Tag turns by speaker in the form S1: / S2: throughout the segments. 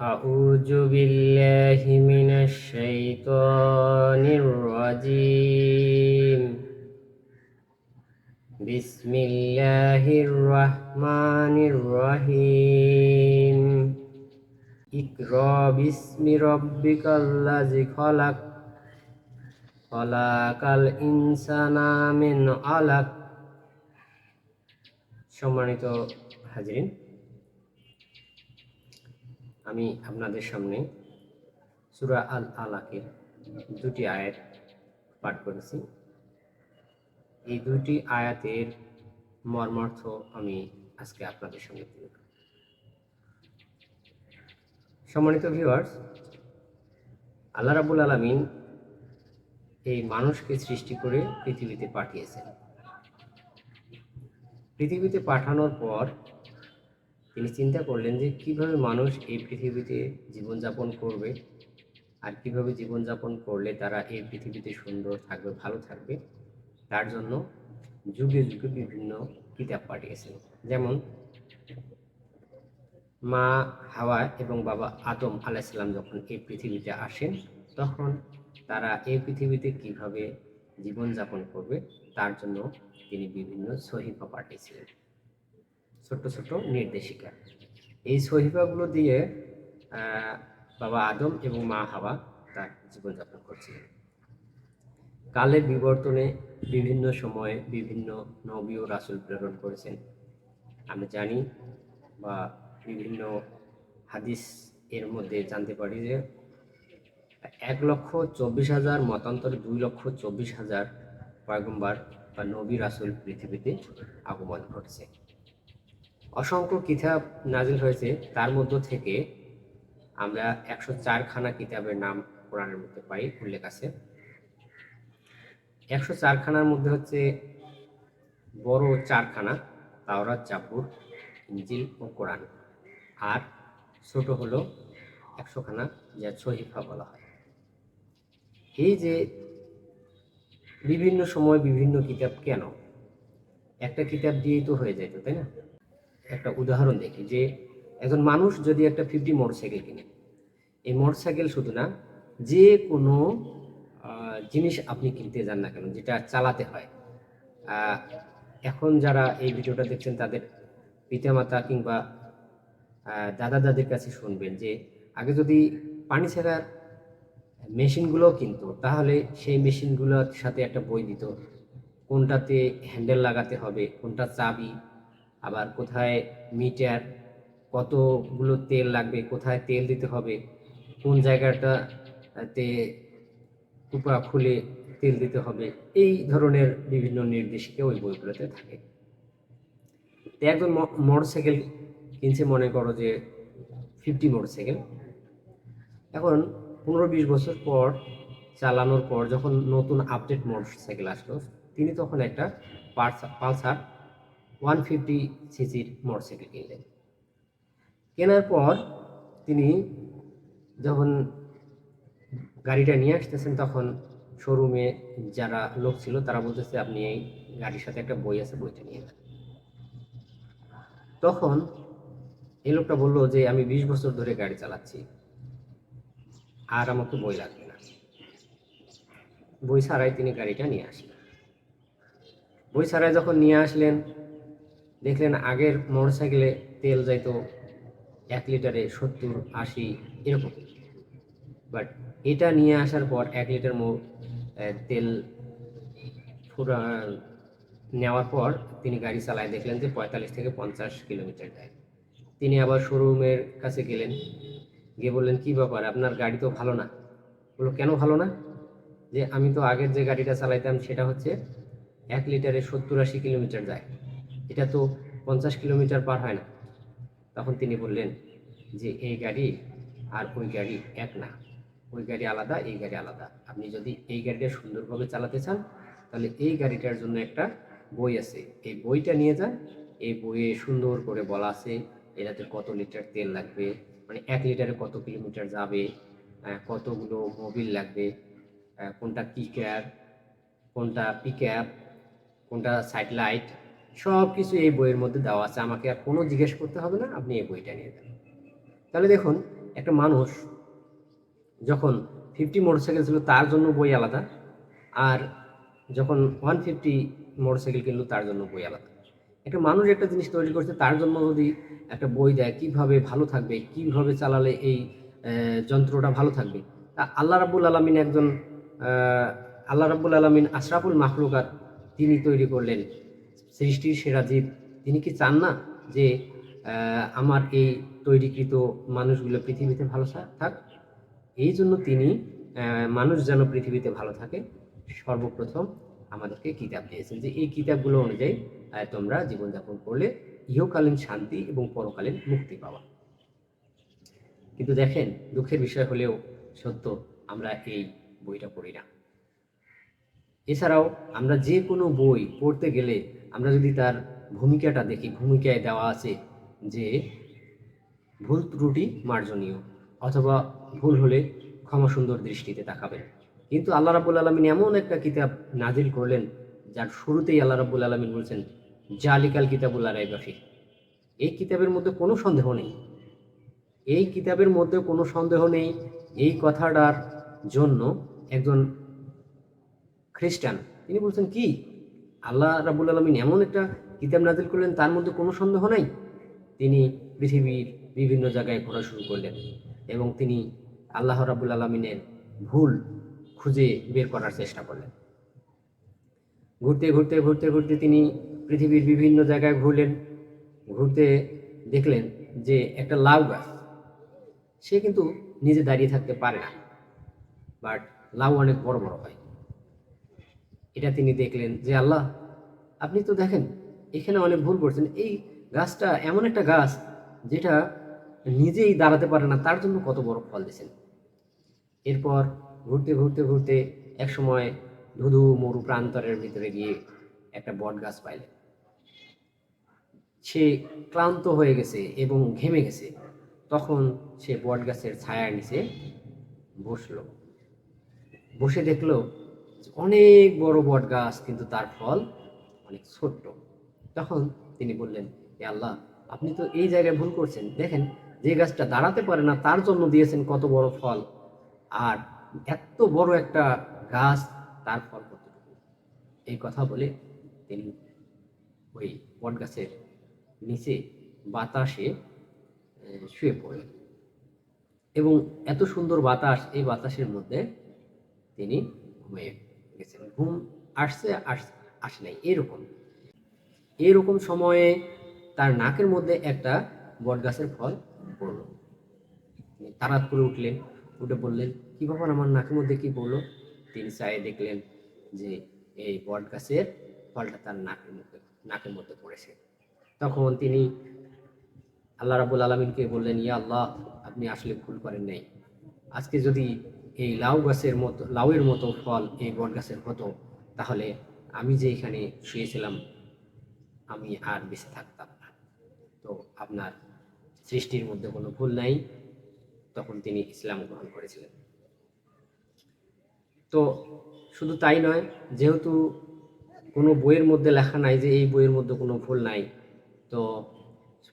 S1: أعوذ بالله من الشيطان الرجيم بسم الله الرحمن الرحيم اقرأ باسم ربك الذي خلق خلق الإنسان من علق সম্মানিত হাজিরিন আমি আপনাদের সামনে সুরা আল আলাকের দুটি আয়াত পাঠ করেছি এই দুটি আয়াতের মর্মার্থ আমি আজকে আপনাদের সামনে তুলে। সম্মানিত ভিউয়ার্স আল্লাহ রাবুল আলমিন এই মানুষকে সৃষ্টি করে পৃথিবীতে পাঠিয়েছেন পৃথিবীতে পাঠানোর পর তিনি চিন্তা করলেন যে কীভাবে মানুষ এই পৃথিবীতে জীবনযাপন করবে আর কীভাবে জীবনযাপন করলে তারা এই পৃথিবীতে সুন্দর থাকবে, ভালো থাকবে। তার জন্য যুগে যুগে বিভিন্ন কিতাব পাঠিয়েছেন। যেমন মা হাওয়া এবং বাবা আদম আলাইসাল্লাম যখন এই পৃথিবীতে আসেন, তখন তারা এই পৃথিবীতে কীভাবে জীবনযাপন করবে, তার জন্য তিনি বিভিন্ন সহিফা পাঠিয়েছিলেন। ছোট্ট ছোট্ট নির্দেশিকা। এই সহিফাগুলো দিয়ে বাবা আদম এবং মা হাওয়া তার জীবনযাপন করছিলেন। কালের বিবর্তনে বিভিন্ন সময়ে বিভিন্ন নবী ও রাসুল প্রেরণ করেছেন। আমরা জানি বা বিভিন্ন হাদিস এর মধ্যে জানতে পারি যে, এক লক্ষ চব্বিশ হাজার মতান্তরে দুই লক্ষ চব্বিশ হাজার পয়গম্বার বা নবী রাসুল পৃথিবীতে আগমন ঘটছে। অসংখ্য কিতাব নাজিল হয়েছে। তার মধ্য থেকে আমরা একশো চারখানা কিতাবের নাম কোরআনের মধ্যে পাই, উল্লেখ আছে। একশো চারখানার মধ্যে হচ্ছে বড় চারখানা, তাওরাত জাপুর ইঞ্জিল ও কোরআন। আর ছোট হলো একশোখানা, যা সহিফা বলা হয়। এই যে বিভিন্ন সময় বিভিন্ন কিতাব কেন? একটা কিতাব দিয়েই তো হয়ে যেত তাই না? একটা উদাহরণ দেখি যে একজন মানুষ যদি একটা ফিফটি মোটরসাইকেল কিনে, এই মোটরসাইকেল শুধু না, যে কোনো জিনিস আপনি কিনতে যান না কেন, যেটা চালাতে হয়। এখন যারা এই ভিডিওটা দেখছেন তাদের পিতামাতা কিংবা দাদা দাদির কাছে শুনবেন যে, আগে যদি পানি ছেঁড়ার মেশিনগুলো কিনতো, তাহলে সেই মেশিনগুলোর সাথে একটা বই দিত, কোনটাতে হ্যান্ডেল লাগাতে হবে, কোনটা চাবি আবার কোথায় মিটার, কতগুলো তেল লাগবে, কোথায় তেল দিতে হবে, কোন জায়গাটাতে কুপা খুলে তেল দিতে হবে, এই ধরনের বিভিন্ন নির্দেশিকা ওই বইগুলোতে থাকে। তো একজন মোটরসাইকেল কিনছে, মনে করো যে ফিফটি মোটরসাইকেল। এখন পনেরো বিশ বছর পর চালানোর পর যখন নতুন আপডেট মোটরসাইকেল আসলো, তিনি তখন একটা পালসার ওয়ান ফিফটি সিসির মোটরসাইকেল কিনলেন। কেনার পর তিনি যখন গাড়িটা নিয়ে আসতেছেন, তখন শোরুমে যারা লোক ছিল, তারা বলতেছে, আপনি এই গাড়ির সাথে একটা বই আছে, বইটা নিয়ে তখন এই লোকটা বলল যে, আমি বিশ বছর ধরে গাড়ি চালাচ্ছি, আর আমাকে বই লাগবে না। বই ছাড়াই তিনি গাড়িটা নিয়ে আসলেন। বই ছাড়াই যখন নিয়ে আসলেন দেখলেন আগের মোটরসাইকেলে তেল যাইতো এক লিটারে সত্তর, আশি, এরকম। বাট এটা নিয়ে আসার পর এক লিটার মো তেল পুরা নেওয়ার পর তিনি গাড়ি চালায়। দেখলেন যে পঁয়তাল্লিশ থেকে পঞ্চাশ কিলোমিটার যায় তিনি আবার শোরুমের কাছে গেলেন। গিয়ে বললেন, কি ব্যাপার? আপনার গাড়ি তো ভালো না। বলল, কেন ভালো না? যে, আমি তো আগের যে গাড়িটা চালাইতাম, সেটা হচ্ছে এক লিটারে সত্তর, আশি কিলোমিটার যায়। এটা তো পঞ্চাশ কিলোমিটার পার হয় না। তখন তিনি বললেন, যে এই গাড়ি আর ওই গাড়ি এক না। ওই গাড়ি আলাদা, এই গাড়ি আলাদা। আপনি যদি এই গাড়িটা সুন্দরভাবে চালাতে চান, তাহলে এই গাড়িটার জন্য একটা বই আছে। এই বইটা নিয়ে যান। এই বইয়ে সুন্দর করে বলা আছে, এটাতে কত লিটার তেল লাগবে মানে এক লিটারে কত কিলোমিটার যাবে কতগুলো মোবিল লাগবে কোনটা কিকার কোনটা পিক কোনটা সাইড লাইট সব কিছু এই বইয়ের মধ্যে দেওয়া আছে। আমাকে আর কোনো জিজ্ঞেস করতে হবে না, আপনি এই বইটা নিয়ে যান। তাহলে দেখুন, একটা মানুষ যখন ফিফটি মোটরসাইকেল ছিল তার জন্য বই আলাদা। আর যখন ওয়ান ফিফটি মোটরসাইকেল কিনলো, তার জন্য বই আলাদা। একটা মানুষ একটা জিনিস তৈরি করছে, তার জন্য যদি একটা বই দেয়, কীভাবে ভালো থাকবে, কীভাবে চালালে এই যন্ত্রটা ভালো থাকবে? তা আল্লাহ রাব্বুল আলমিন একজন আল্লাহ রাব্বুল আলমিন আশরাফুল মাখলুকাত তিনি তৈরি করলেন সৃষ্টির সেরা জীব। তিনি কি চান না যে আমার এই তৈরিকৃত মানুষগুলো পৃথিবীতে ভালো থাক? এই জন্য তিনি মানুষ যেন পৃথিবীতে ভালো থাকে, সর্বপ্রথম আমাদেরকে কিতাব দিয়েছেন যে, এই কিতাবগুলো অনুযায়ী তোমরা জীবনযাপন করলে ইহকালীন শান্তি এবং পরকালীন মুক্তি পাওয়া কিন্তু দেখেন, দুঃখের বিষয় হলেও সত্য, আমরা এই বইটা পড়ি না। এছাড়াও আমরা যে কোনো বই পড়তে গেলে আমরা যদি তার ভূমিকাটা দেখি, ভূমিকায় দেওয়া আছে যে ভুল ত্রুটি মার্জনীয় অথবা ভুল হলে ক্ষমা সুন্দর দৃষ্টিতে তাকাবেন। কিন্তু আল্লাহ রাবুল আলমিন এমন একটা কিতাব নাজিল করলেন, যার শুরুতেই আল্লাহ রাবুল আলমিন বলছেন, জালিকাল কিতাবুল্লাহ রাইবাফি এই কিতাবের মধ্যে কোনো সন্দেহ নেই। এই কিতাবের মধ্যে কোনো সন্দেহ নেই। এই কথাটার জন্য একজন খ্রিস্টান, তিনি বলছেন, কি? আল্লাহ রাবুল আলমিন এমন একটা কিতাব নাজিল করলেন, তার মধ্যে কোনো সন্দেহ নাই? তিনি পৃথিবীর বিভিন্ন জায়গায় ঘোরা শুরু করলেন এবং তিনি আল্লাহ রাবুল আলমিনের ভুল খুঁজে বের করার চেষ্টা করলেন। ঘুরতে ঘুরতে ঘুরতে ঘুরতে তিনি পৃথিবীর বিভিন্ন জায়গায় ঘুরলেন। ঘুরতে দেখলেন যে একটা লাউ গাছ, সে কিন্তু নিজে দাঁড়িয়ে থাকতে পারে না। বাট লাউ অনেক বড় বড় হয়। এটা তিনি দেখলেন যে, আল্লাহ, আপনি তো দেখেন, এখানে অনেক ভুল করছেন। এই গাছটা এমন একটা গাছ যেটা নিজেই দাঁড়াতে পারে না, তার জন্য কত বড় ফল দিয়েছেন। এরপর ঘুরতে ঘুরতে ঘুরতে এক সময় ধুধু মরু প্রান্তরের ভিতরে গিয়ে একটা বট গাছ পাইলেন। সে ক্লান্ত হয়ে গেছে এবং ঘেমে গেছে। তখন সে বট গাছের ছায়ার নিচে বসল। বসে দেখল অনেক বড় বট গাছ, কিন্তু তার ফল অনেক ছোট্ট। তখন তিনি বললেন, এ আল্লাহ, আপনি তো এই জায়গায় ভুল করছেন। দেখেন, যে গাছটা দাঁড়াতে পারে না, তার জন্য দিয়েছেন কত বড় ফল। আর এত বড় একটা গাছ, তার ফল কতটুকু? এই কথা বলে তিনি ওই বট গাছের নিচে বাতাসে শুয়ে পড়লেন। এবং এত সুন্দর বাতাস, এই বাতাসের মধ্যে তিনি ঘুমিয়ে গেছেন, ঘুম আসছে, আস- আসে নাই, এরকম। এরকম সময়ে তার নাকের মধ্যে একটা বটগাছের ফল পড়ল। তাড়াত করে উঠলেন, উঠে বললেন, কি ব্যাপার আমার নাকের মধ্যে কি পড়ল? তিনি চায়ে দেখলেন যে এই বটগাছের ফলটা তার নাকের মধ্যে নাকের মধ্যে পড়েছে। তখন তিনি আল্লাহ রাবুল আলমিনকে বললেন, ইয়া আল্লাহ, আপনি আসলে ভুল করেন নাই। আজকে যদি এই লাউ গাছের মতো, লাউয়ের মতো ফল এই বট গাছের হতো তাহলে আমি যে এখানে শুয়েছিলাম, আমি আর বেঁচে থাকতাম না। তো আপনার সৃষ্টির মধ্যে কোনো ভুল নাই, তখন তিনি ইসলাম গ্রহণ করেছিলেন। তো শুধু তাই নয়, যেহেতু কোনো বইয়ের মধ্যে লেখা নাই যে এই বইয়ের মধ্যে কোনো ভুল নাই, তো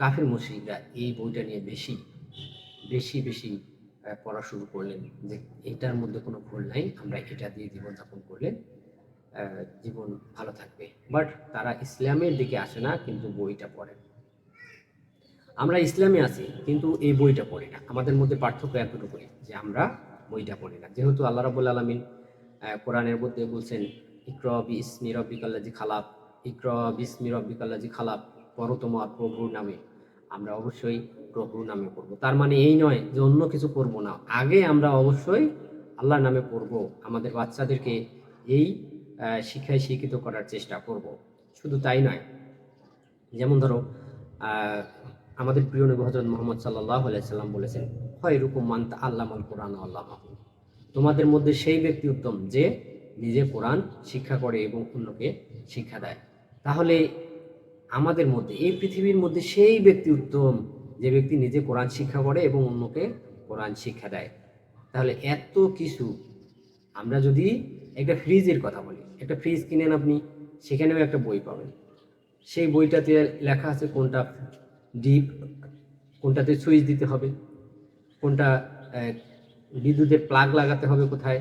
S1: কাফের মুশরিকরা এই বইটা নিয়ে বেশি বেশি বেশি পড়া শুরু করলেন যে এটার মধ্যে কোনো ভুল নাই, আমরা এটা দিয়ে জীবনযাপন করলে জীবন ভালো থাকবে। বাট তারা ইসলামের দিকে আসে না, কিন্তু বইটা পড়ে। আমরা ইসলামে আছি, কিন্তু এই বইটা পড়ি না। আমাদের মধ্যে পার্থক্য এতটুকুই যে আমরা বইটা পড়ি না। যেহেতু আল্লাহ রাবুল আলমিন কোরআনের মধ্যে বলছেন, ইক্র ইসমি রব্বিকাল্লাজি খালাপ ইক্র বিসমি রব্বিকাল্লাজি খালাপ পড়ো তোমার প্রভুর নামে। আমরা অবশ্যই প্রভুর নামে পড়ব। তার মানে এই নয় যে অন্য কিছু পড়ব না। আগে আমরা অবশ্যই আল্লাহর নামে পড়ব, আমাদের বাচ্চাদেরকে এই শিক্ষায় শিক্ষিত করার চেষ্টা করব। শুধু তাই নয়, যেমন ধরো আমাদের প্রিয় নবী হজরত মোহাম্মদ সাল্লাহ সাল্লাম বলেছেন হয় এরকম মানতা আল্লাহ আল কোরআন আল্লাহ তোমাদের মধ্যে সেই ব্যক্তি উত্তম যে নিজে কোরআন শিক্ষা করে এবং অন্যকে শিক্ষা দেয়। তাহলে আমাদের মধ্যে, এই পৃথিবীর মধ্যে সেই ব্যক্তি উত্তম যে ব্যক্তি নিজে কোরআন শিক্ষা করে এবং অন্যকে কোরআন শিক্ষা দেয়। তাহলে এত কিছু আমরা যদি একটা ফ্রিজের কথা বলি, একটা ফ্রিজ কিনেন আপনি, সেখানেও একটা বই পাবেন। সেই বইটাতে লেখা আছে কোনটা ডিপ, কোনটাতে সুইচ দিতে হবে, কোনটা বিদ্যুতের প্লাগ লাগাতে হবে কোথায়,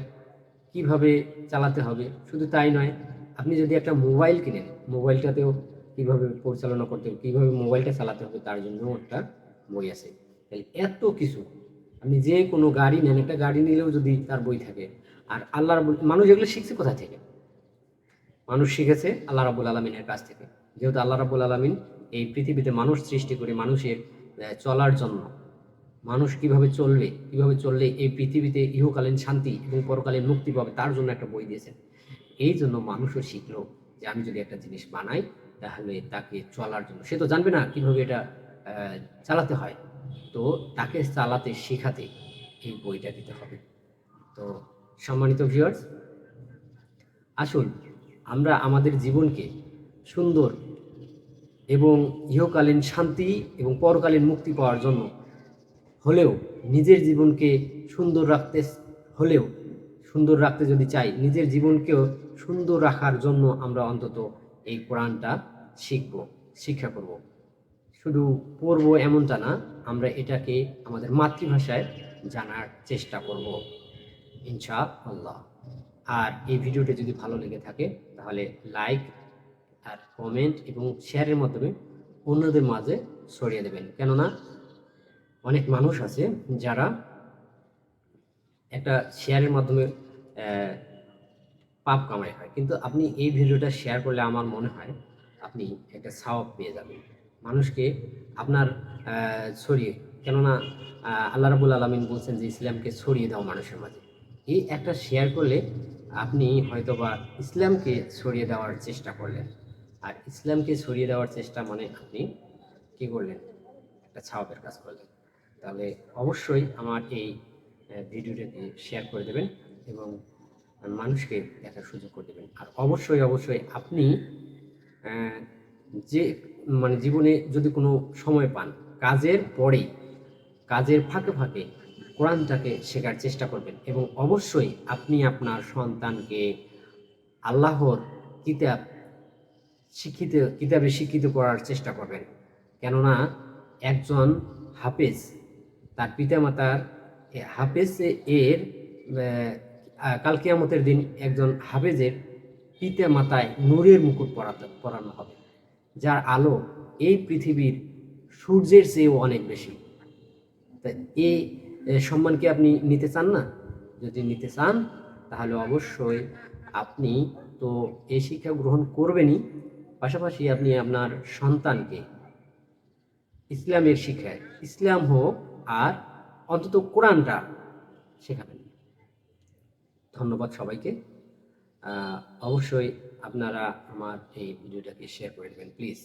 S1: কীভাবে চালাতে হবে, শুধু তাই নয়, আপনি যদি একটা মোবাইল কিনেন, মোবাইলটাতেও কীভাবে পরিচালনা করতে হবে, কীভাবে মোবাইলটা চালাতে হবে, তার জন্য একটা বই আছে। তাহলে এত কিছু, আপনি যে কোনো গাড়ি নেন, একটা গাড়ি নিলেও যদি তার বই থাকে, আর আল্লাহ রাব্বুল- মানুষ এগুলো শিখছে কোথা থেকে? মানুষ শিখেছে আল্লাহ রাবুল আলমিনের কাছ থেকে। যেহেতু আল্লাহ রাবুল আলমিন এই পৃথিবীতে মানুষ সৃষ্টি করে মানুষের চলার জন্য। মানুষ কীভাবে চলবে, কীভাবে চললে এই পৃথিবীতে ইহকালীন শান্তি এবং পরকালীন মুক্তি পাবে, তার জন্য একটা বই দিয়েছেন। এই জন্য মানুষও শিখলো যে আমি যদি একটা জিনিস বানাই, তাহলে তাকে চলার জন্য। সে তো জানবে না কীভাবে এটা চালাতে হয়। তো তাকে চালাতে শেখাতে এই বইটা দিতে হবে। তো সম্মানিত ভিউয়ার্স আসুন আমরা আমাদের জীবনকে সুন্দর এবং ইহকালীন শান্তি এবং পরকালীন মুক্তি পাওয়ার জন্য হলেও নিজের জীবনকে সুন্দর রাখতে হলেও সুন্দর রাখতে যদি চাই, নিজের জীবনকেও সুন্দর রাখার জন্য আমরা অন্তত এই কোরআনটা শিখব, শিক্ষা করব। শুধু পড়ব এমনটা না, আমরা এটাকে আমাদের মাতৃভাষায় জানার চেষ্টা করব ইনশা আল্লাহ আর এই ভিডিওটি যদি ভালো লেগে থাকে, তাহলে লাইক আর কমেন্ট এবং শেয়ারের মাধ্যমে অন্যদের মাঝে ছড়িয়ে দেবেন। কেননা, অনেক মানুষ আছে যারা একটা শেয়ারের মাধ্যমে পাপ কামাই হয়। কিন্তু আপনি এই ভিডিওটা শেয়ার করলে আমার মনে হয় আপনি একটা সাওয়াব পেয়ে যাবেন। মানুষকে আপনার ছড়িয়ে, কেননা আল্লাহ রাবুল আলমিন বলছেন যে ইসলামকে ছড়িয়ে দাও মানুষের মাঝে। এই একটা শেয়ার করলে আপনি হয়তোবা ইসলামকে ছড়িয়ে দেওয়ার চেষ্টা করলেন। আর ইসলামকে ছড়িয়ে দেওয়ার চেষ্টা মানে আপনি কি করলেন? একটা ছাওয়াবের কাজ করলেন। তাহলে অবশ্যই আমার এই ভিডিওটাকে শেয়ার করে দেবেন এবং মানুষকে দেখার সুযোগ করে দেবেন। আর অবশ্যই অবশ্যই আপনি যে মানে জীবনে যদি কোনো সময় পান কাজের পরে কাজের ফাঁকে ফাঁকে কোরআনটাকে শেখার চেষ্টা করবেন এবং অবশ্যই আপনি আপনার সন্তানকে আল্লাহর কিতাব শিক্ষিত কিতাবে শিক্ষিত করার চেষ্টা করবেন। কেননা একজন হাফেজ তার পিতামাতার হাফেজ এর আহ, কাল কিয়ামতের দিন একজন হাফেজের পিতা মাতায় নূরের মুকুট পরাতে পরানো হবে। যার আলো এই পৃথিবীর সূর্যের চেয়েও অনেক বেশি। তা এই এ, সম্মান কি আপনি নিতে চান না? যদি নিতে চান তাহলে অবশ্যই আপনি তো এই শিক্ষা গ্রহণ করবেনই। পাশাপাশি আপনি আপনার সন্তানকে ইসলামের শিক্ষায় ইসলাম হোক আর অন্তত কোরআনটা শেখাবেন। ধন্যবাদ সবাইকে। অবশ্যই আপনারা আমার এই ভিডিওটাকে শেয়ার করে দেবেন প্লিজ